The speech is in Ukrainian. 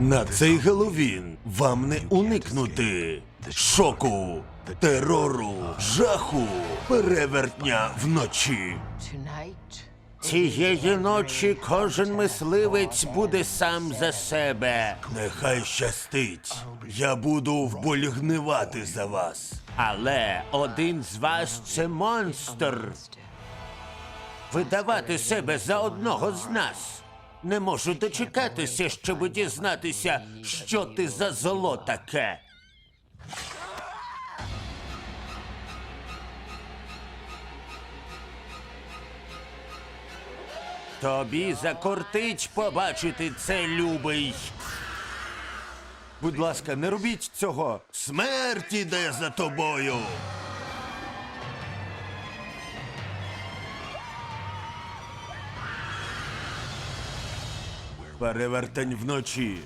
На цей Геловін вам не уникнути шоку, терору, жаху, перевертня вночі. Цієї ночі кожен мисливець буде сам за себе. Нехай щастить. Я буду вболігнивати за вас. Але один з вас це монстр. Видавати себе за одного з нас. Не можу дочекатися, щоб дізнатися, що ти за зло таке. Тобі закортить побачити це, любий. Будь ласка, не робіть цього. Смерть іде за тобою. Перевертень вночі.